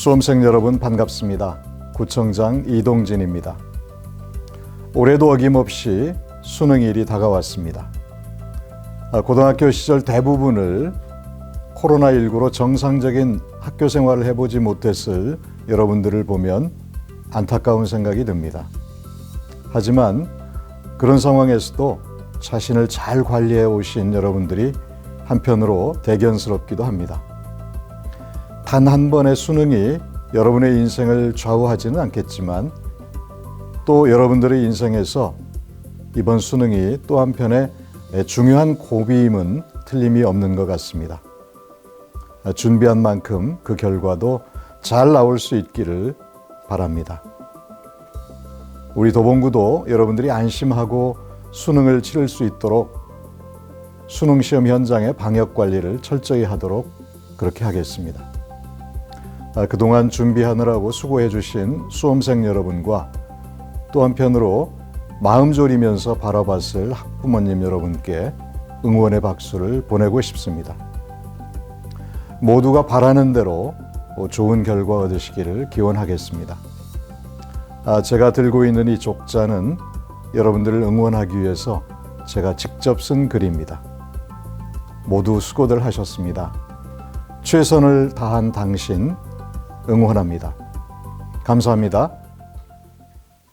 수험생 여러분 반갑습니다. 구청장 이동진입니다. 올해도 어김없이 수능일이 다가왔습니다. 아, 고등학교 시절 대부분을 코로나19로 정상적인 학교 생활을 해보지 못했을 여러분들을 보면 안타까운 생각이 듭니다. 하지만 그런 상황에서도 자신을 잘 관리해 오신 여러분들이 한편으로 대견스럽기도 합니다. 단 한 번의 수능이 여러분의 인생을 좌우하지는 않겠지만 또 여러분들의 인생에서 이번 수능이 또 한편의 중요한 고비임은 틀림이 없는 것 같습니다. 준비한 만큼 그 결과도 잘 나올 수 있기를 바랍니다. 우리 도봉구도 여러분들이 안심하고 수능을 치를 수 있도록 수능 시험 현장의 방역 관리를 철저히 하도록 그렇게 하겠습니다. 아, 그동안 준비하느라고 수고해 주신 수험생 여러분과 또 한편으로 마음 졸이면서 바라봤을 학부모님 여러분께 응원의 박수를 보내고 싶습니다. 모두가 바라는 대로 좋은 결과 얻으시기를 기원하겠습니다. 아, 제가 들고 있는 이 족자는 여러분들을 응원하기 위해서 제가 직접 쓴 글입니다. 모두 수고들 하셨습니다. 최선을 다한 당신 응원합니다. 감사합니다.